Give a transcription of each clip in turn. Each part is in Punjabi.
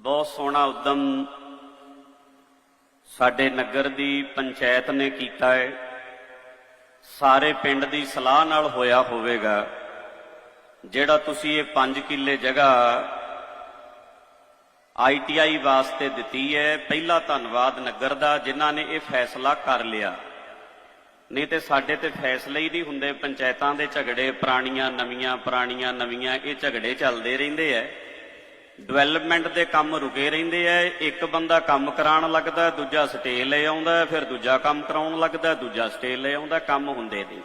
ਬਹੁਤ ਸੋਹਣਾ ਉਦਮ ਸਾਡੇ ਨਗਰ ਦੀ ਪੰਚਾਇਤ ਨੇ ਕੀਤਾ ਹੈ। ਸਾਰੇ ਪਿੰਡ ਦੀ ਸਲਾਹ ਨਾਲ ਹੋਇਆ ਹੋਵੇਗਾ। ਜਿਹੜਾ ਤੁਸੀਂ ਇਹ 5 ਕਿੱਲੇ ਜਗ੍ਹਾ ਆਈਟੀਆਈ ਵਾਸਤੇ ਦਿੱਤੀ ਹੈ, ਪਹਿਲਾ ਧੰਨਵਾਦ ਨਗਰ ਦਾ, ਜਿਨ੍ਹਾਂ ਨੇ ਇਹ ਫੈਸਲਾ ਕਰ ਲਿਆ। ਨਹੀਂ ਤੇ ਸਾਡੇ ਤੇ ਫੈਸਲੇ ਹੀ ਨਹੀਂ ਹੁੰਦੇ, ਪੰਚਾਇਤਾਂ ਦੇ ਝਗੜੇ, ਪੁਰਾਣੀਆਂ, ਨਵੀਆਂ ਪੁਰਾਣੀਆਂ, ਨਵੀਆਂ, ਇਹ ਝਗੜੇ ਚੱਲਦੇ ਰਹਿੰਦੇ ਐ ਡਿਵੈਲਪਮੈਂਟ ਦੇ ਕੰਮ ਰੁਕੇ ਰਹਿੰਦੇ ਐ ਇੱਕ ਬੰਦਾ ਕੰਮ ਕਰਾਉਣ ਲੱਗਦਾ, ਦੂਜਾ ਸਟੇ ਲੈ ਆਉਂਦਾ, ਫਿਰ ਦੂਜਾ ਕੰਮ ਕਰਾਉਣ ਲੱਗਦਾ, ਦੂਜਾ ਸਟੇ ਲੈ ਆਉਂਦਾ, ਕੰਮ ਹੁੰਦੇ ਨਹੀਂ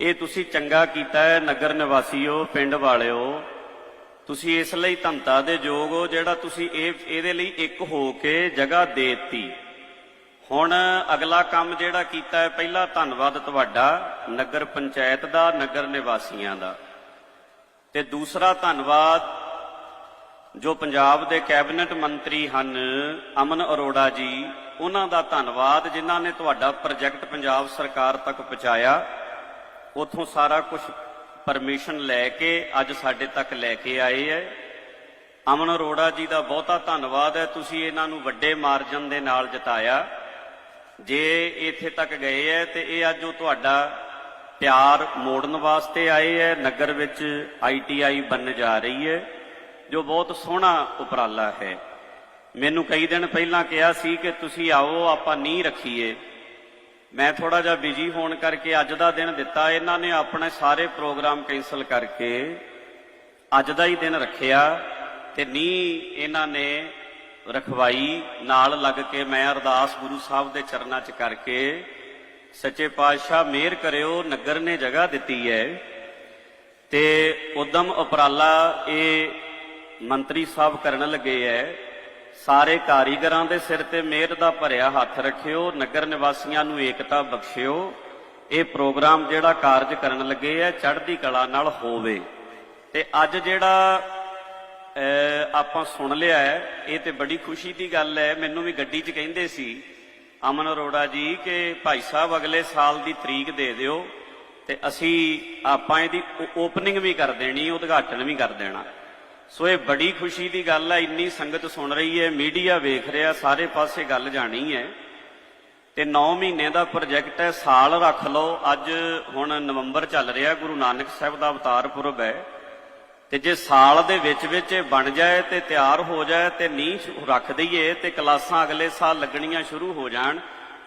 ਇਹ ਤੁਸੀਂ ਚੰਗਾ ਕੀਤਾ ਹੈ, ਨਗਰ ਨਿਵਾਸੀਓ, ਪਿੰਡ ਵਾਲਿਓ। ਤੁਸੀਂ ਇਸ ਲਈ ਧੰਤਾ ਦੇ ਯੋਗ ਹੋ, ਜਿਹੜਾ ਤੁਸੀਂ ਇਹ, ਇਹਦੇ ਲਈ ਇੱਕ ਹੋ ਕੇ ਜਗ੍ਹਾ ਦੇਤੀ। ਹੁਣ ਅਗਲਾ ਕੰਮ ਜਿਹੜਾ ਕੀਤਾ ਹੈ, ਪਹਿਲਾ ਧੰਨਵਾਦ ਤੁਹਾਡਾ, ਨਗਰ ਪੰਚਾਇਤ ਦਾ, ਨਗਰ ਨਿਵਾਸੀਆਂ ਦਾ। ਤੇ ਦੂਸਰਾ ਧੰਨਵਾਦ ਜੋ ਪੰਜਾਬ ਦੇ ਕੈਬਨਿਟ ਮੰਤਰੀ ਹਨ ਅਮਨ ਅਰੋੜਾ ਜੀ, ਉਹਨਾਂ ਦਾ ਧੰਨਵਾਦ ਜਿਨ੍ਹਾਂ ਨੇ ਤੁਹਾਡਾ ਪ੍ਰੋਜੈਕਟ ਪੰਜਾਬ ਸਰਕਾਰ ਤੱਕ ਪਹੁੰਚਾਇਆ। ਉਥੋਂ ਸਾਰਾ ਕੁਝ ਪਰਮਿਸ਼ਨ ਲੈ ਕੇ ਅੱਜ ਸਾਡੇ ਤੱਕ ਲੈ ਕੇ ਆਏ ਹੈ। ਅਮਨ ਅਰੋੜਾ ਜੀ ਦਾ ਬਹੁਤਾ ਧੰਨਵਾਦ ਹੈ, ਤੁਸੀਂ ਇਹਨਾਂ ਨੂੰ ਵੱਡੇ ਮਾਰਜਨ ਦੇ ਨਾਲ ਜਿਤਾਇਆ। ਜੇ ਇੱਥੇ ਤੱਕ ਗਏ ਹੈ ਤੇ ਇਹ ਅੱਜ ਉਹ ਤੁਹਾਡਾ ਪਿਆਰ ਮੋੜਨ ਵਾਸਤੇ ਆਏ ਹੈ, ਨਗਰ ਵਿੱਚ ਆਈਟੀਆਈ ਬਣਨ ਜਾ ਰਹੀ ਹੈ। ਜੋ ਬਹੁਤ ਸੋਹਣਾ ਉਪਰਾਲਾ ਹੈ। ਮੈਨੂੰ ਕਈ ਦਿਨ ਪਹਿਲਾਂ ਕਿਹਾ ਸੀ ਕਿ ਤੁਸੀਂ ਆਓ, ਆਪਾਂ ਨੀਂਹ ਰੱਖੀਏ। ਮੈਂ ਥੋੜਾ ਜਿਹਾ ਬਿਜ਼ੀ ਹੋਣ ਕਰਕੇ ਅੱਜ ਦਾ ਦਿਨ ਦਿੱਤਾ। ਇਹਨਾਂ ਨੇ ਆਪਣੇ ਸਾਰੇ ਪ੍ਰੋਗਰਾਮ ਕੈਨਸਲ ਕਰਕੇ ਅੱਜ ਦਾ ਹੀ ਦਿਨ ਰੱਖਿਆ ਤੇ ਨੀਂਹ ਇਹਨਾਂ ਨੇ ਰਖਵਾਈ। ਨਾਲ ਲੱਗ ਕੇ ਮੈਂ ਅਰਦਾਸ ਗੁਰੂ ਸਾਹਿਬ ਦੇ ਚਰਨਾਂ 'ਚ ਕਰਕੇ ਸੱਚੇ ਪਾਤਸ਼ਾਹ ਮਿਹਰ ਕਰਿਓ, ਨਗਰ ਨੇ ਜਗ੍ਹਾ ਦਿੱਤੀ ਹੈ। ਤੇ ਉਦਮ ਉਪਰਾਲਾ ਇਹ ਮੰਤਰੀ ਸਾਹਿਬ ਕਰਨ ਲੱਗੇ ਐ, ਸਾਰੇ ਕਾਰੀਗਰਾਂ ਦੇ ਸਿਰ ਤੇ ਮਿਹਰ ਦਾ ਭਰਿਆ ਹੱਥ ਰੱਖਿਓ, ਨਗਰ ਨਿਵਾਸੀਆਂ ਨੂੰ ਏਕਤਾ ਬਖਸ਼ਿਓ। ਇਹ ਪ੍ਰੋਗਰਾਮ ਜਿਹੜਾ ਕਾਰਜ ਕਰਨ ਲੱਗੇ ਐ, ਚੜ੍ਹਦੀ ਕਲਾ ਨਾਲ ਹੋਵੇ। ਤੇ ਅੱਜ ਜਿਹੜਾ ਆਪਾਂ ਸੁਣ ਲਿਆ ਹੈ ਇਹ ਤੇ ਬੜੀ ਖੁਸ਼ੀ ਦੀ ਗੱਲ ਹੈ ਮੈਨੂੰ ਵੀ ਗੱਡੀ 'ਚ ਕਹਿੰਦੇ ਸੀ, ਅਮਨ ਅਰੋੜਾ ਜੀ, ਕਿ ਭਾਈ ਸਾਹਿਬ ਅਗਲੇ ਸਾਲ ਦੀ ਤਰੀਕ ਦੇ ਦਿਓ, ਤੇ ਅਸੀਂ ਆਪਾਂ ਇਹਦੀ ਓਪਨਿੰਗ ਵੀ ਕਰ ਦੇਣੀ, ਉਦਘਾਟਨ ਵੀ ਕਰ ਦੇਣਾ। ਸੋ ਇਹ ਬੜੀ ਖੁਸ਼ੀ ਦੀ ਗੱਲ ਹੈ ਇੰਨੀ ਸੰਗਤ ਸੁਣ ਰਹੀ ਹੈ, ਮੀਡੀਆ ਵੇਖ ਰਿਹਾ, ਸਾਰੇ ਪਾਸੇ ਗੱਲ ਜਾਣੀ ਹੈ। ਤੇ 9 ਮਹੀਨੇ ਦਾ ਪ੍ਰੋਜੈਕਟ ਹੈ, ਸਾਲ ਰੱਖ ਲਓ, ਅੱਜ ਹੁਣ ਨਵੰਬਰ ਚੱਲ ਰਿਹਾ, ਗੁਰੂ ਨਾਨਕ ਸਾਹਿਬ ਦਾ ਅਵਤਾਰ ਪੁਰਬ ਹੈ। ਤੇ ਜੇ ਸਾਲ ਦੇ ਵਿੱਚ ਵਿੱਚ ਇਹ ਬਣ ਜਾਏ ਤੇ ਤਿਆਰ ਹੋ ਜਾਏ ਤੇ ਨੀਂਹ ਰੱਖ ਦਈਏ ਤੇ ਕਲਾਸਾਂ ਅਗਲੇ ਸਾਲ ਲੱਗਣੀਆਂ ਸ਼ੁਰੂ ਹੋ ਜਾਣ,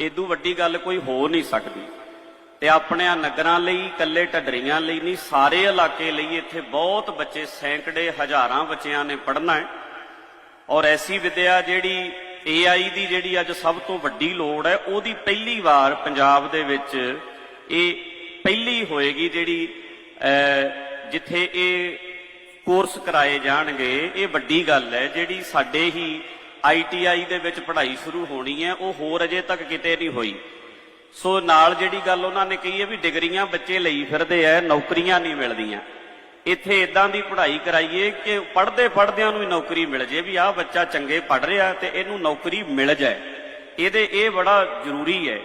ਏਦੂ ਵੱਡੀ ਗੱਲ ਕੋਈ ਹੋ ਨਹੀਂ ਸਕਦੀ। ਤੇ ਆਪਣਿਆਂ ਨਗਰਾਂ ਲਈ, ਇਕੱਲੇ ਢੱਡਰੀਆਂ ਲਈ ਨਹੀਂ, ਸਾਰੇ ਇਲਾਕੇ ਲਈ ਇੱਥੇ ਬਹੁਤ ਬੱਚੇ, ਸੈਂਕੜੇ, ਹਜ਼ਾਰਾਂ ਬੱਚਿਆਂ ਨੇ ਪੜ੍ਹਨਾ ਹੈ। ਔਰ ਐਸੀ ਵਿਦਿਆ ਜਿਹੜੀ AI ਦੀ ਜਿਹੜੀ ਅੱਜ ਸਭ ਤੋਂ ਵੱਡੀ ਲੋੜ ਹੈ, ਉਹਦੀ ਪਹਿਲੀ ਵਾਰ ਪੰਜਾਬ ਦੇ ਵਿੱਚ ਇਹ ਪਹਿਲੀ ਹੋਏਗੀ ਜਿਹੜੀ ਜਿੱਥੇ ਇਹ ਕੋਰਸ ਕਰਾਏ ਜਾਣਗੇ। ਇਹ ਵੱਡੀ ਗੱਲ ਹੈ, ਜਿਹੜੀ ਸਾਡੇ ਹੀ ITI ਦੇ ਵਿੱਚ ਪੜ੍ਹਾਈ ਸ਼ੁਰੂ ਹੋਣੀ ਹੈ, ਉਹ ਹੋਰ ਅਜੇ ਤੱਕ ਕਿਤੇ ਨਹੀਂ ਹੋਈ। ਸੋ ਨਾਲ ਜਿਹੜੀ ਗੱਲ ਉਹਨਾਂ ਨੇ ਕਹੀ ਹੈ ਵੀ ਡਿਗਰੀਆਂ ਬੱਚੇ ਲਈ ਫਿਰਦੇ ਐ ਨੌਕਰੀਆਂ ਨਹੀਂ ਮਿਲਦੀਆਂ। ਇੱਥੇ ਇਦਾਂ ਦੀ ਪੜ੍ਹਾਈ ਕਰਾਈਏ ਕਿ ਪੜ੍ਹਦੇ ਪੜ੍ਹਦਿਆਂ ਨੂੰ ਵੀ ਨੌਕਰੀ ਮਿਲ ਜੇ ਵੀ ਆਹ ਬੱਚਾ ਚੰਗੇ ਪੜ੍ਹ ਰਿਹਾ ਤੇ ਇਹਨੂੰ ਨੌਕਰੀ ਮਿਲ ਜਾਏ। ਇਹਦੇ ਇਹ ਬੜਾ ਜ਼ਰੂਰੀ ਹੈ,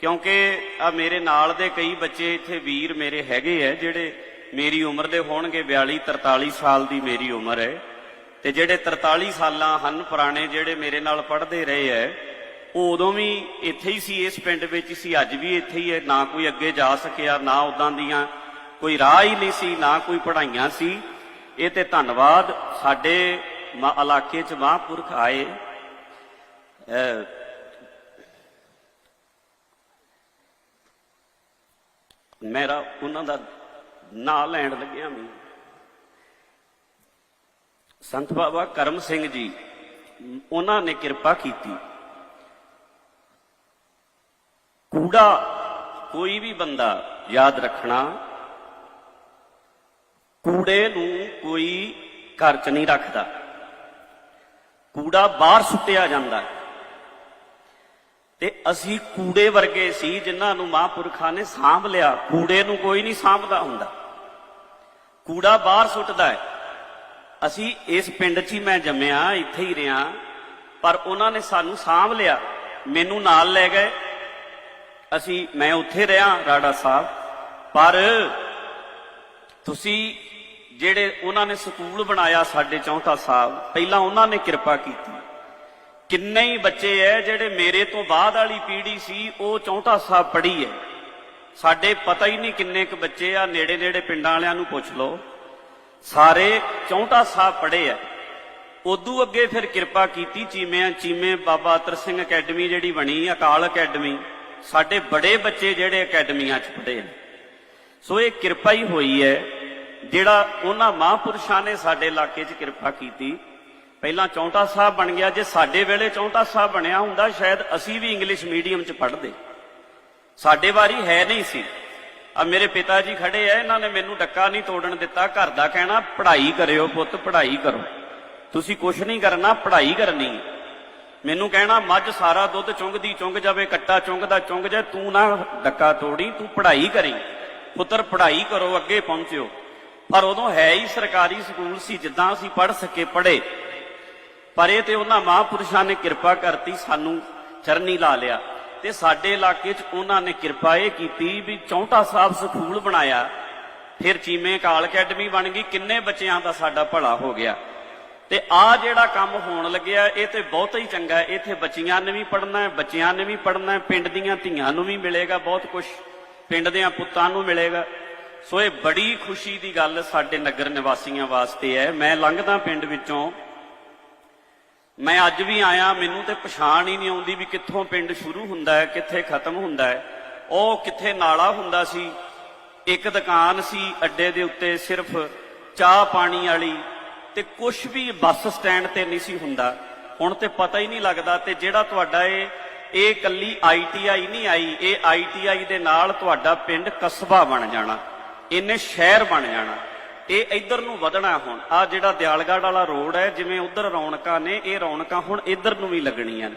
ਕਿਉਂਕਿ ਆ ਮੇਰੇ ਨਾਲ ਦੇ ਕਈ ਬੱਚੇ ਇੱਥੇ ਵੀਰ ਮੇਰੇ ਹੈਗੇ ਐ ਜਿਹੜੇ ਮੇਰੀ ਉਮਰ ਦੇ ਹੋਣਗੇ 42 43 ਸਾਲ ਦੀ ਮੇਰੀ ਉਮਰ ਹੈ। ਤੇ ਜਿਹੜੇ 43 ਸਾਲਾਂ ਹਨ ਪੁਰਾਣੇ ਜਿਹੜੇ ਮੇਰੇ ਨਾਲ ਪੜ੍ਹਦੇ ਰਹੇ ਐ ਉਦੋਂ ਵੀ ਇੱਥੇ ਹੀ ਸੀ, ਇਸ ਪਿੰਡ ਵਿੱਚ ਸੀ, ਅੱਜ ਵੀ ਇੱਥੇ ਹੀ ਹੈ। ਨਾ ਕੋਈ ਅੱਗੇ ਜਾ ਸਕਿਆ, ਨਾ ਉਦਾਂ ਦੀਆਂ ਕੋਈ ਰਾਹ ਹੀ ਨਹੀਂ ਸੀ, ਨਾ ਕੋਈ ਪੜ੍ਹਾਈਆਂ ਸੀ। ਇਹ ਤੇ ਧੰਨਵਾਦ, ਸਾਡੇ ਮ- ਇਲਾਕੇ 'ਚ ਮਹਾਂਪੁਰਖ ਆਏ। ਅਹ, ਮੇਰਾ ਉਹਨਾਂ ਦਾ ਨਾਂ ਲੈਣ ਲੱਗਿਆ ਮੈਂ। ਸੰਤ ਬਾਬਾ ਕਰਮ ਸਿੰਘ ਜੀ, ਉਹਨਾਂ ਨੇ ਕਿਰਪਾ ਕੀਤੀ। ਕੂੜਾ ਕੋਈ ਵੀ ਬੰਦਾ ਯਾਦ ਰੱਖਣਾ, ਕੂੜੇ ਨੂੰ ਕੋਈ ਘਰ 'ਚ ਨਹੀਂ ਰੱਖਦਾ। ਕੂੜਾ ਬਾਹਰ ਸੁੱਟਿਆ ਜਾਂਦਾ ਤੇ ਅਸੀਂ ਕੂੜੇ ਵਰਗੇ ਸੀ ਜਿਨ੍ਹਾਂ ਨੂੰ ਮਹਾਂਪੁਰਖਾਂ ਨੇ ਸਾਂਭ ਲਿਆ। ਕੂੜੇ ਨੂੰ ਕੋਈ ਨਹੀਂ ਸਾਂਭਦਾ ਹੁੰਦਾ। ਕੂੜਾ ਬਾਹਰ ਸੁੱਟਦਾ ਹੈ। ਅਸੀਂ ਇਸ ਪਿੰਡ 'ਚ ਹੀ ਮੈਂ ਜੰਮਿਆ, ਇੱਥੇ ਹੀ ਰਿਹਾ। ਪਰ ਉਹਨਾਂ ਨੇ ਸਾਨੂੰ ਸਾਂਭ ਲਿਆ। ਮੈਨੂੰ ਨਾਲ ਲੈ ਗਏ। ਅਸੀਂ, ਮੈਂ ਉੱਥੇ ਰਿਹਾ ਰਾੜਾ ਸਾਹਿਬ, ਪਰ ਤੁਸੀਂ ਜਿਹੜੇ ਉਹਨਾਂ ਨੇ ਸਕੂਲ ਬਣਾਇਆ ਸਾਡੇ ਚੌਂਠਾ ਸਾਹਿਬ, ਪਹਿਲਾਂ ਉਹਨਾਂ ਨੇ ਕਿਰਪਾ ਕੀਤੀ। ਕਿੰਨੇ ਹੀ ਬੱਚੇ ਐ ਜਿਹੜੇ ਮੇਰੇ ਤੋਂ ਬਾਅਦ ਵਾਲੀ ਪੀੜ੍ਹੀ ਸੀ, ਉਹ ਚੌਂਠਾ ਸਾਹਿਬ ਪੜ੍ਹੀ ਹੈ ਸਾਡੇ ਪਤਾ ਹੀ ਨਹੀਂ ਕਿੰਨੇ ਕੁ ਬੱਚੇ ਆ ਨੇੜੇ ਨੇੜੇ ਪਿੰਡਾਂ ਵਾਲਿਆਂ ਨੂੰ ਪੁੱਛ ਲਓ। ਸਾਰੇ ਚੌਂਟਾ ਸਾਹਿਬ ਪੜ੍ਹੇ ਆ ਉਦੋਂ ਅੱਗੇ ਫਿਰ ਕਿਰਪਾ ਕੀਤੀ, ਚੀਮਿਆਂ, ਚੀਮੇ, ਬਾਬਾ ਅਤਰ ਸਿੰਘ ਅਕੈਡਮੀ ਜਿਹੜੀ ਬਣੀ, ਅਕਾਲ ਅਕੈਡਮੀ। ਸਾਡੇ ਬੜੇ ਬੱਚੇ ਜਿਹੜੇ ਅਕੈਡਮੀਆਂ 'ਚ ਪੜ੍ਹੇ ਨੇ ਸੋ ਇਹ ਕਿਰਪਾ ਹੀ ਹੋਈ ਹੈ, ਜਿਹੜਾ ਉਹਨਾਂ ਮਹਾਂਪੁਰਸ਼ਾਂ ਨੇ ਸਾਡੇ ਇਲਾਕੇ 'ਚ ਕਿਰਪਾ ਕੀਤੀ। ਪਹਿਲਾਂ ਚੌਂਟਾ ਸਾਹਿਬ ਬਣ ਗਿਆ, ਜੇ ਸਾਡੇ ਵੇਲੇ ਚੌਂਟਾ ਸਾਹਿਬ ਬਣਿਆ ਹੁੰਦਾ, ਸ਼ਾਇਦ ਅਸੀਂ ਵੀ ਇੰਗਲਿਸ਼ ਮੀਡੀਅਮ 'ਚ ਪੜ੍ਹਦੇ। ਸਾਡੇ ਵਾਰੀ ਹੈ ਨਹੀਂ ਸੀ। ਆ ਮੇਰੇ ਪਿਤਾ ਜੀ ਖੜੇ ਆ, ਇਹਨਾਂ ਨੇ ਮੈਨੂੰ ਡੱਕਾ ਨਹੀਂ ਤੋੜਨ ਦਿੱਤਾ, ਘਰ ਦਾ ਕਹਿਣਾ, ਪੜ੍ਹਾਈ ਕਰਿਓ ਪੁੱਤ, ਪੜ੍ਹਾਈ ਕਰੋ। ਤੁਸੀਂ ਕੁਝ ਨਹੀਂ ਕਰਨਾ, ਪੜ੍ਹਾਈ ਕਰਨੀ। ਮੈਨੂੰ ਕਹਿਣਾ, ਮੱਝ ਸਾਰਾ ਦੁੱਧ ਚੁੰਗਦੀ ਚੁੰਗ ਜਾਵੇ, ਕੱਟਾ ਚੁੰਗਦਾ ਚੁੰਗ ਜਾ ਤੂੰ ਨਾ ਡੱਕਾ ਤੋੜੀ, ਤੂੰ ਪੜ੍ਹਾਈ ਕਰੀ। ਪੁੱਤਰ, ਪੜ੍ਹਾਈ ਕਰੋ, ਅੱਗੇ ਪਹੁੰਚਿਓ। ਪਰ ਉਦੋਂ ਹੈ ਹੀ ਸਰਕਾਰੀ ਸਕੂਲ ਸੀ, ਜਿੱਦਾਂ ਅਸੀਂ ਪੜ੍ਹ ਸਕੇ ਪੜ੍ਹੇ। ਪਰ ਇਹ ਤੇ ਉਹਨਾਂ ਮਹਾਂਪੁਰਸ਼ਾਂ ਨੇ ਕਿਰਪਾ ਕਰਤੀ, ਸਾਨੂੰ ਚਰਨੀ ਲਾ ਲਿਆ। ਤੇ ਸਾਡੇ ਇਲਾਕੇ 'ਚ ਉਹਨਾਂ ਨੇ ਕਿਰਪਾ ਇਹ ਕੀਤੀ ਵੀ ਚੌਂਟਾ ਸਾਹਿਬ ਸਕੂਲ ਬਣਾਇਆ। ਫਿਰ ਚੀਮੇ ਕਾਲ ਅਕੈਡਮੀ ਬਣ ਗਈ, ਕਿੰਨੇ ਬੱਚਿਆਂ ਦਾ ਸਾਡਾ ਭਲਾ ਹੋ ਗਿਆ। ਤੇ ਆ ਜਿਹੜਾ ਕੰਮ ਹੋਣ ਲੱਗਿਆ, ਇਹ ਤੇ ਬਹੁਤ ਹੀ ਚੰਗਾ ਇੱਥੇ ਬੱਚੀਆਂ ਨੇ ਵੀ ਪੜਨਾ ਹੈ, ਬੱਚਿਆਂ ਨੇ ਵੀ ਪੜਨਾ ਹੈ, ਪਿੰਡ ਦੀਆਂ ਧੀਆਂ ਨੂੰ ਵੀ ਮਿਲੇਗਾ, ਬਹੁਤ ਕੁਝ ਪਿੰਡ ਦੇ ਪੁੱਤਾਂ ਨੂੰ ਮਿਲੇਗਾ। ਸੋ ਇਹ ਬੜੀ ਖੁਸ਼ੀ ਦੀ ਗੱਲ ਸਾਡੇ ਨਗਰ ਨਿਵਾਸੀਆਂ ਵਾਸਤੇ ਹੈ। ਮੈਂ ਲੰਘਦਾ ਪਿੰਡ ਵਿੱਚੋਂ। ਮੈਂ ਅੱਜ ਵੀ ਆਇਆ, ਮੈਨੂੰ ਤੇ ਪਛਾਣ ਹੀ ਨਹੀਂ ਆਉਂਦੀ ਵੀ ਕਿੱਥੋਂ ਪਿੰਡ ਸ਼ੁਰੂ ਹੁੰਦਾ ਹੈ, ਕਿੱਥੇ ਖਤਮ ਹੁੰਦਾ ਹੈ। ਉਹ ਕਿੱਥੇ ਨਾਲਾ ਹੁੰਦਾ ਸੀ। ਇੱਕ ਦੁਕਾਨ ਸੀ ਅੱਡੇ ਦੇ ਉੱਤੇ, ਸਿਰਫ ਚਾਹ ਪਾਣੀ ਵਾਲੀ। ਤੇ ਕੁਝ ਵੀ ਬੱਸ ਸਟੈਂਡ ਤੇ ਨਹੀਂ ਸੀ ਹੁੰਦਾ। ਹੁਣ ਤੇ ਪਤਾ ਹੀ ਨਹੀਂ ਲੱਗਦਾ ਤੇ ਜਿਹੜਾ ਤੁਹਾਡਾ ਇਹ ਇਹ ਕੱਲੀ ਆਈਟੀਆਈ ਨਹੀਂ ਆਈ, ਇਹ ਆਈਟੀਆਈ ਦੇ ਨਾਲ ਤੁਹਾਡਾ ਪਿੰਡ ਕਸਬਾ ਬਣ ਜਾਣਾ। ਇਹਨੇ ਸ਼ਹਿਰ ਬਣ ਜਾਣਾ। ਇਹ ਇੱਧਰ ਨੂੰ ਵਧਣਾ ਹੁਣ। ਆ ਜਿਹੜਾ ਦਿਆਲਗੜ੍ਹ ਵਾਲਾ ਰੋਡ ਹੈ, ਜਿਵੇਂ ਉਧਰ ਰੌਣਕਾਂ ਨੇ, ਇਹ ਰੌਣਕਾਂ ਹੁਣ ਇੱਧਰ ਨੂੰ ਵੀ ਲੱਗਣੀਆਂ ਨੇ।